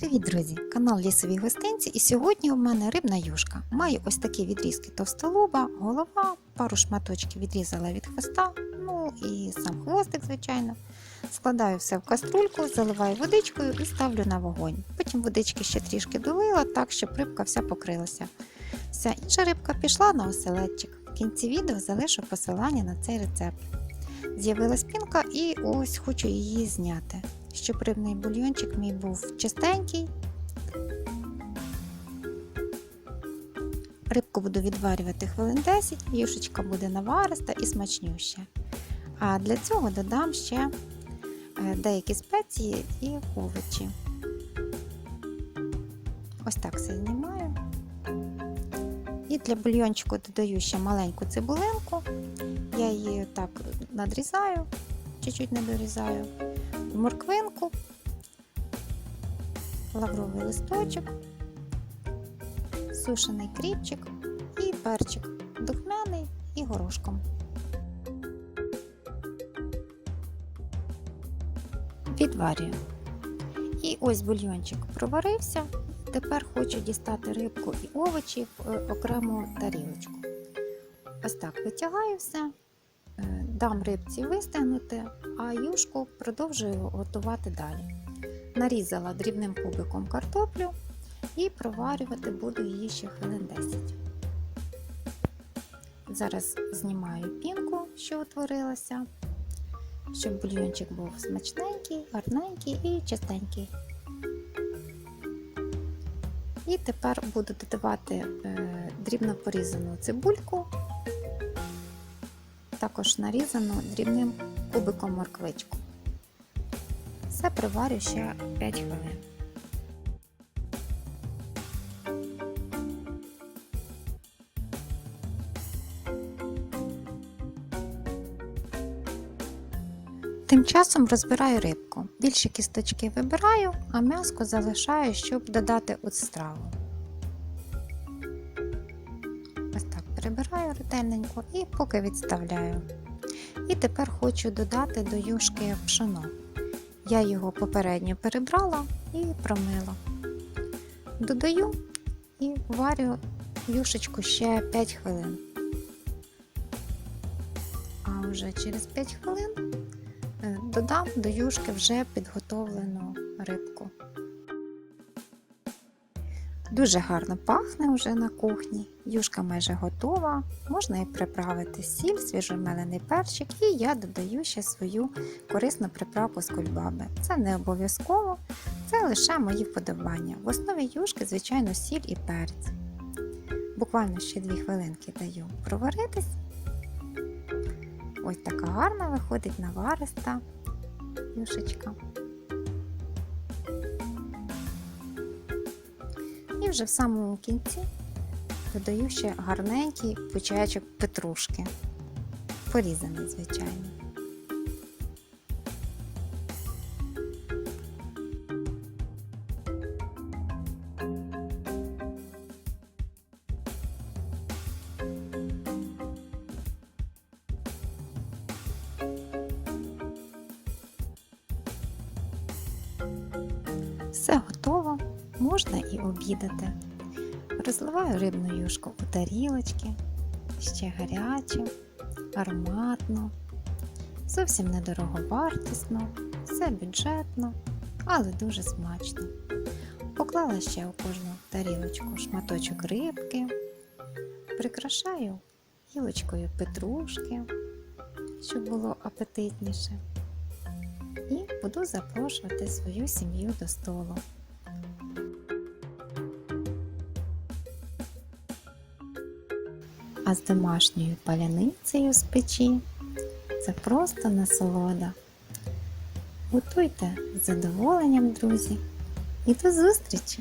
Привіт, друзі! Канал Лісові гостинці. І сьогодні у мене рибна юшка. Маю ось такі відрізки товстолоба, голова, пару шматочків відрізала від хвоста, ну і сам хвостик, звичайно. Складаю все в каструльку, заливаю водичкою і ставлю на вогонь. Потім водички ще трішки долила, так щоб рибка вся покрилася. Вся інша рибка пішла на оселедчик. В кінці відео залишу посилання на цей рецепт. З'явилась пінка і ось хочу її зняти щоб рибний бульйончик мій був чистенький. Рибку буду відварювати хвилин 10, юшечка буде навариста і смачнюща. А для цього додам ще е, деякі спеції і овочі. Ось так все знімаю. І для бульйончику додаю ще маленьку цибулинку. Я її так надрізаю, чуть-чуть не дорізаю морквинку, лавровий листочок, сушений кріпчик і перчик духмяний і горошком. Відварюю. І ось бульйончик проварився. Тепер хочу дістати рибку і овочі в е, окрему тарілочку. Ось так витягаю все, е, дам рибці вистигнути, а юшку продовжую готувати далі. Нарізала дрібним кубиком картоплю і проварювати буду її ще хвилин 10. Зараз знімаю пінку, що утворилася, щоб бульйончик був смачненький, гарненький і чистенький. І тепер буду додавати е, дрібно порізану цибульку, також нарізану дрібним кубиком морквичку. Все приварю ще 5 хвилин. Тим часом розбираю рибку. Більше кісточки вибираю, а м'яско залишаю, щоб додати у страву. Ось так перебираю ретельненько і поки відставляю. І тепер хочу додати до юшки пшено. Я його попередньо перебрала і промила. Додаю і варю юшечку ще 5 хвилин. А вже через 5 хвилин е, додам до юшки вже підготовлену рибку. Дуже гарно пахне вже на кухні. Юшка майже готова. Можна і приправити сіль, свіжомелений перчик, і я додаю ще свою корисну приправку з кульбаби. Це не обов'язково, це лише мої вподобання. В основі юшки, звичайно, сіль і перець. Буквально ще 2 хвилинки даю проваритись. Ось така гарна виходить навариста юшечка. І вже в самому кінці додаю ще гарненький пучечок петрушки. Порізаний, звичайно. Все готово, можна і обідати. Розливаю рибну юшку у тарілочки, ще гарячу, ароматно, зовсім недороговартісно, все бюджетно, але дуже смачно. Поклала ще у кожну тарілочку шматочок рибки, прикрашаю гілочкою петрушки, щоб було апетитніше. І буду запрошувати свою сім'ю до столу. А з домашньою паляницею з печі це просто насолода. Готуйте з задоволенням, друзі, і до зустрічі!